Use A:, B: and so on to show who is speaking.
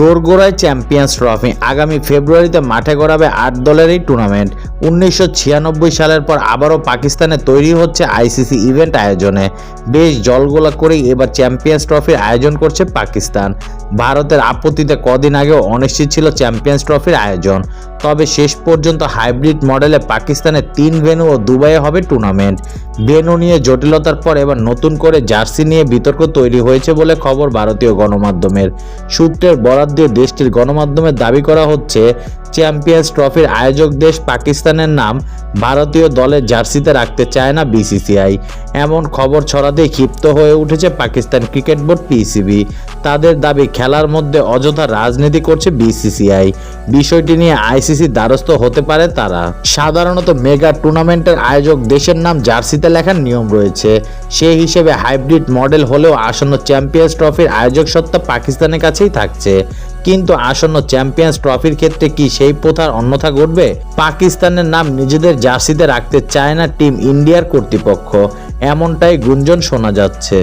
A: দোরগোড়ায় champions trophy. আগামী ফেব্রুয়ারিতে মাঠে গড়াবে আট দলের এই টুর্নামেন্ট। উনিশশো ছিয়ানব্বই সালের পর আবারও পাকিস্তানে তৈরি হচ্ছে আইসিসি ইভেন্ট আয়োজনে। বেশ জলগোলা করেই এবার চ্যাম্পিয়ন্স ট্রফির আয়োজন করছে পাকিস্তান। ভারতের আপত্তিতে কদিন আগেও অনিশ্চিত ছিল চ্যাম্পিয়ন্স ট্রফির আয়োজন। তবে শেষ পর্যন্ত হাইব্রিড মডেলে পাকিস্তানের তিন ভেনু ও দুবাইয়ে হবে টুর্নামেন্ট। ভেনু নিয়ে জটিলতার পর এবার নতুন করে জার্সি নিয়ে বিতর্ক তৈরি হয়েছে বলে খবর ভারতীয় গণমাধ্যমের। সূত্রের বরাদ দিয়ে দেশটির গণমাধ্যমে দাবি করা হচ্ছে, চ্যাম্পিয়ন্স ট্রফির আয়োজক দেশ পাকিস্তানের নাম ভারতীয় দলের জার্সিতে রাখতে চায় না বিসিসিআই। এমন খবর ছড়াতেই ক্ষিপ্ত হয়ে উঠেছে পাকিস্তান ক্রিকেট বোর্ড পিসিবি। তাদের দাবি খেলার মধ্যে অযথা রাজনীতি করছে বিসিসিআই। বিষয়টি নিয়ে আইসিসি দ্বারস্থ হতে পারে তারা। সাধারণত মেগা টুর্নামেন্টের আয়োজক দেশের নাম জার্সিতে লেখার নিয়ম রয়েছে। সেই হিসেবে হাইব্রিড মডেল হলেও আসন্ন চ্যাম্পিয়ন্স ট্রফির আয়োজক সত্তা পাকিস্তানের কাছেই থাকছে। কিন্তু আসন্ন চ্যাম্পিয়ন্স ট্রফির ক্ষেত্রে কি সেই প্রথার অন্যথা ঘটবে? পাকিস্তানের নাম নিজেদের জার্সিতে রাখতে চায় না টিম ইন্ডিয়ার কর্তৃপক্ষ। এমনটাই গুঞ্জন শোনা যাচ্ছে।